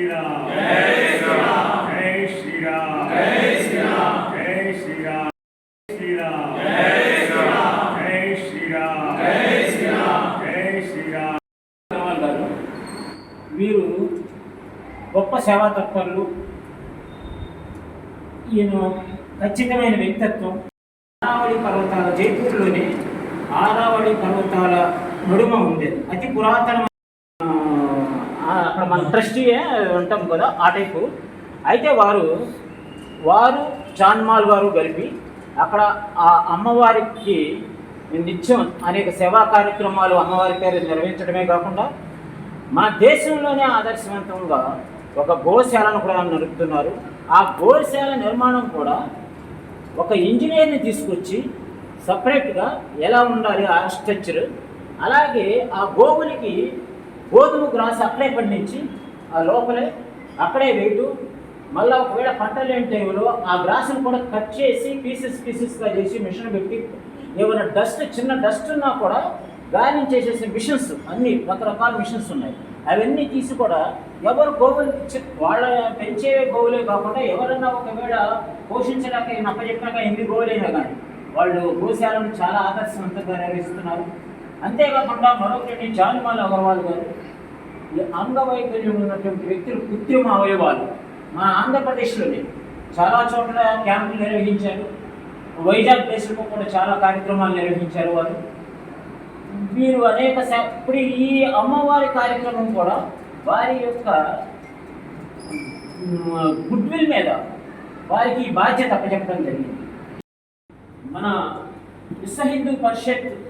శ్రీరామ్. జై శ్రీరామ్ జై శ్రీరామ్. జై శ్రీరామ్. జై శ్రీరామ్. శ్రీరామ్ జై శ్రీరామ్. జై శ్రీరామ్ జై శ్రీరామ్ జై శ్రీరామ్ రామారావు గారు వీరు గొప్ప సేవా తత్పరులు. ఈయన ఖచ్చితమైన వ్యక్తిత్వం. ఆరావళి పర్వతాల జైపూర్లోని ఆరావళి పర్వతాల నడుమ ఉంది అతి పురాతన అక్కడ మన ట్రస్టీయే ఉంటాం కదా ఆ టైపు. అయితే వారు వారు చాన్మాల్ గారు కలిపి అక్కడ ఆ అమ్మవారికి నిత్యం అనేక సేవా కార్యక్రమాలు అమ్మవారి పేరు నిర్వహించడమే కాకుండా మన దేశంలోనే ఆదర్శవంతంగా ఒక గోశాలను కూడా నడుపుతున్నారు. ఆ గోశాల నిర్మాణం కూడా ఒక ఇంజనీర్ని తీసుకొచ్చి సపరేట్గా ఎలా ఉండాలి ఆ స్ట్రక్చర్ అలాగే ఆ గోవులకి గోధుమ గ్రాస్ అక్కడే పండించి ఆ లోపలే అక్కడే వేయటం. మళ్ళీ ఒకవేళ పంట లేని టైంలో ఆ గ్రాసును కూడా కట్ చేసి పీసెస్ పీసెస్గా చేసి మిషన్ పెట్టి ఏమైనా డస్ట్ చిన్న డస్ట్ ఉన్నా కూడా గార్నింగ్ చేసేసే మిషన్స్ అన్ని రకరకాల మిషన్స్ ఉన్నాయి. అవన్నీ తీసి కూడా ఎవరు గోవులు వాళ్ళ పెంచే గోవులే కాకుండా ఎవరన్నా ఒకవేళ పోషించడానికి నప్పచెప్పినాక ఎన్ని గోవులైనా కానీ వాళ్ళు గోశాలను చాలా ఆదర్శవంతంగా నిర్వహిస్తున్నారు. అంతేకాకుండా మరొకటి జాన్మాల్ అగర్వాల్ గారు. ఈ అంగవైకల్యం ఉన్నటువంటి వ్యక్తులు కృత్రిమ అవయవాలు. మన ఆంధ్రప్రదేశ్లోనే చాలా చోట్ల క్యాంపులు నిర్వహించారు. వైజాగ్ ప్లేస్లో కూడా చాలా కార్యక్రమాలు నిర్వహించారు వారు. వీరు అనేక సా- ఇప్పుడు ఈ అమ్మవారి కార్యక్రమం కూడా వారి యొక్క గుడ్ విల్ మీద వారికి ఈ బాధ్యత అప్పచెప్పడం జరిగింది. మన విశ్వ హిందూ పరిషత్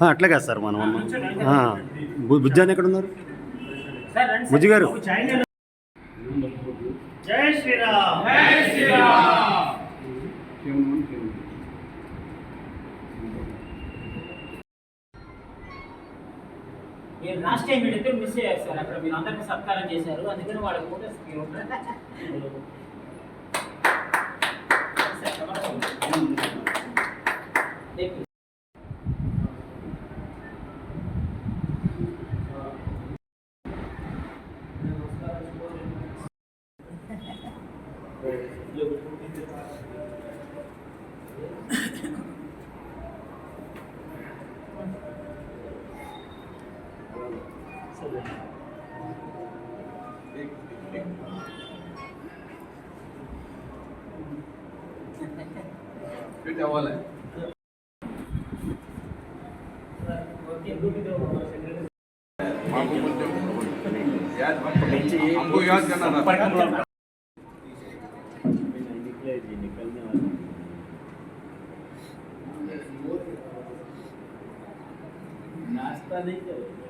అట్లే కాదు సార్ మనం బుజ్జాని ఎక్కడ ఉన్నారు బుజ్జి గారు. జై శ్రీరామ్. జై శ్రీరామ్. మీరు లాస్ట్ టైం మీరైతే మిస్ అయ్యారు సార్ అక్కడ మీరు అందరికీ సత్కారం చేశారు అందుకని వాళ్ళ ఫోటోస్ फिर हवाल है याद हमको याद करना था निकलने वाला नाश्ता नहीं करो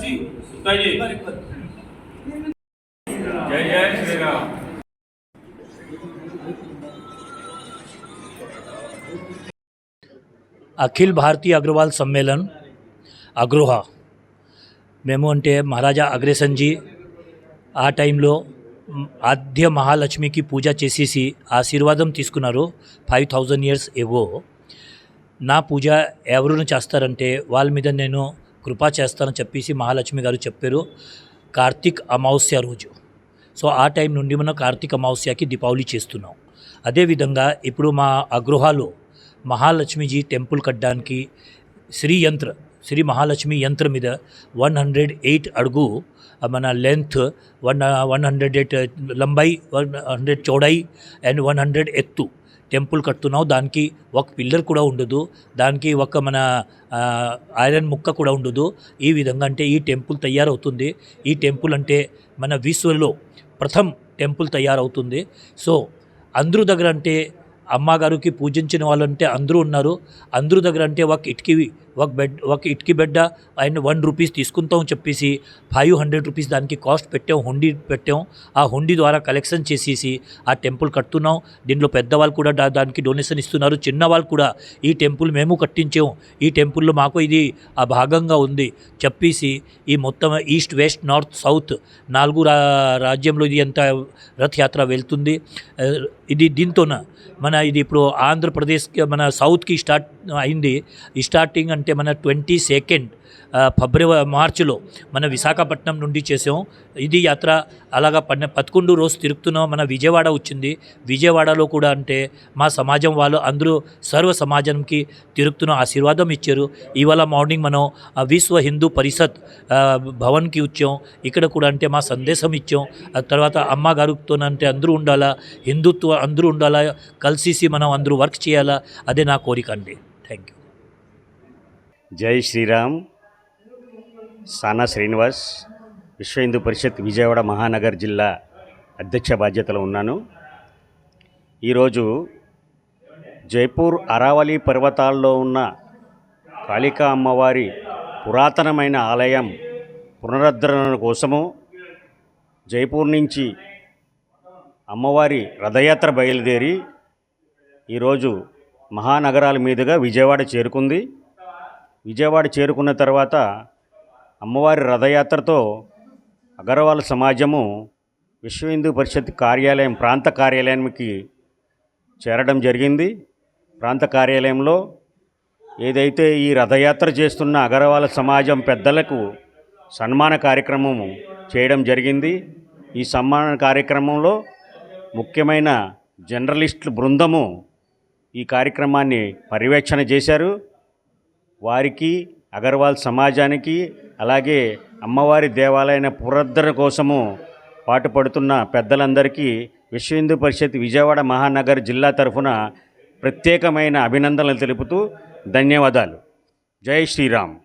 जी कुत्ता जी जय जय श्री राम అఖిల్ భారతీయ అగ్రవాల్ సమ్మేళన్ అగ్రోహ మేము అంటే మహారాజా అగ్రేసన్జీ ఆ టైంలో మ్, ఆద్య మహాలక్ష్మికి పూజ చేసేసి ఆశీర్వాదం తీసుకున్నారు ఫైవ్ థౌజండ్ ఇయర్స్ ఎగో నా పూజ ఎవరు చేస్తారంటే వాళ్ళ మీద నేను కృపా చేస్తానని చెప్పేసి మహాలక్ష్మి గారు చెప్పారు. కార్తీక్ అమావాస్య రోజు. సో ఆ టైం నుండి మనం కార్తీక అమావాస్యకి దీపావళి చేస్తున్నాం. అదేవిధంగా ఇప్పుడు మా అగృహాలో మహాలక్ష్మిజీ టెంపుల్ కట్టడానికి శ్రీ యంత్ర శ్రీ మహాలక్ష్మి యంత్ర మీద వన్ హండ్రెడ్ ఎయిట్ అడుగు మన length one one hundred eight లంబాయి one hundred చౌడాయి అండ్ వన్ హండ్రెడ్ ఎత్తు. టెంపుల్ కడుతున్నావు దానికి ఒక పిల్లర్ కూడా ఉండదు దానికి ఒక మన ఐరన్ ముక్క కూడా ఉండదు. ఈ విధంగా అంటే ఈ టెంపుల్ తయారవుతుంది. ఈ టెంపుల్ అంటే మన విశ్వలో ప్రథమ్ టెంపుల్ తయారవుతుంది. సో అందరూ దగ్గర అంటే అమ్మగారికి పూజించిన వాళ్ళు అంటే అందరూ ఉన్నారు. అందరూ దగ్గర అంటే ఒక ఇటుకి ఒక బెడ్ ఒక ఇటుకి బెడ్ ఆయన వన్ రూపీస్ తీసుకుంటాం చెప్పేసి ఫైవ్ హండ్రెడ్ రూపీస్ దానికి కాస్ట్ పెట్టాం హుండీ పెట్టాం. ఆ హుండీ ద్వారా కలెక్షన్ చేసేసి ఆ టెంపుల్ కడుతున్నాం దీంట్లో పెద్దవాళ్ళు కూడా దానికి డొనేషన్ ఇస్తున్నారు. చిన్నవాళ్ళు కూడా ఈ టెంపుల్ మేము కట్టించాం. ఈ టెంపుల్లో మాకు ఇది ఆ భాగంగా ఉంది చెప్పేసి ఈ మొత్తం ఈస్ట్ వెస్ట్ నార్త్ సౌత్ నాలుగు రా రాజ్యంలో ఇది ఎంత రథయాత్ర వెళ్తుంది. ఇది దీంతోన? మన ఇది ఇప్పుడు ఆంధ్రప్రదేశ్కి మన సౌత్కి స్టార్ట్ అయింది. ఈ స్టార్టింగ్ అంటే మన ట్వంటీ సెకండ్. ఫిబ్రవరి మార్చిలో మన విశాఖపట్నం నుండి చేసాం. ఇది యాత్ర అలాగా పన్నె పదకొండు రోజు తిరుగుతున్నాం. మన విజయవాడ వచ్చింది. విజయవాడలో కూడా అంటే మా సమాజం వాళ్ళు అందరూ సర్వ సమాజంకి తిరుగుతున్న ఆశీర్వాదం ఇచ్చారు. ఇవాళ మార్నింగ్ మనం విశ్వ హిందూ పరిషత్ భవన్కి వచ్చాం. ఇక్కడ కూడా అంటే మా సందేశం ఇచ్చాం. ఆ తర్వాత అమ్మగారితో అంటే అందరూ ఉండాలా హిందుత్వ అందరూ ఉండాలా కలిసి మనం అందరూ వర్క్ చేయాలా అదే నా కోరిక అండి. థ్యాంక్ యూ జై శ్రీరామ్. సానా శ్రీనివాస్ విశ్వ హిందూ పరిషత్ విజయవాడ మహానగర్ జిల్లా అధ్యక్ష బాధ్యతలో ఉన్నాను. ఈరోజు జైపూర్ అరావళి పర్వతాల్లో ఉన్న కాళికా అమ్మవారి పురాతనమైన ఆలయం పునరుద్ధరణ కోసము జైపూర్ నుంచి అమ్మవారి రథయాత్ర బయలుదేరి ఈరోజు మహానగరాల మీదుగా విజయవాడ చేరుకుంది. విజయవాడ చేరుకున్న తర్వాత అమ్మవారి రథయాత్రతో అగర్వాల్ సమాజము విశ్వ హిందూ పరిషత్ కార్యాలయం ప్రాంత కార్యాలయానికి చేరడం జరిగింది. ప్రాంత కార్యాలయంలో ఏదైతే ఈ రథయాత్ర చేస్తున్న అగర్వాల సమాజం పెద్దలకు సన్మాన కార్యక్రమము చేయడం జరిగింది. ఈ సన్మాన కార్యక్రమంలో ముఖ్యమైన జర్నలిస్టుల బృందము ఈ కార్యక్రమాన్ని పర్యవేక్షణ చేశారు. వారికి అగర్వాల్ సమాజానికి అలాగే అమ్మవారి దేవాలయ పునరుద్ధరణ కోసము పాటుపడుతున్న పెద్దలందరికీ విశ్వ హిందూ పరిషత్ విజయవాడ మహానగర్ జిల్లా తరఫున ప్రత్యేకమైన అభినందనలు తెలుపుతూ ధన్యవాదాలు. జై శ్రీరామ్.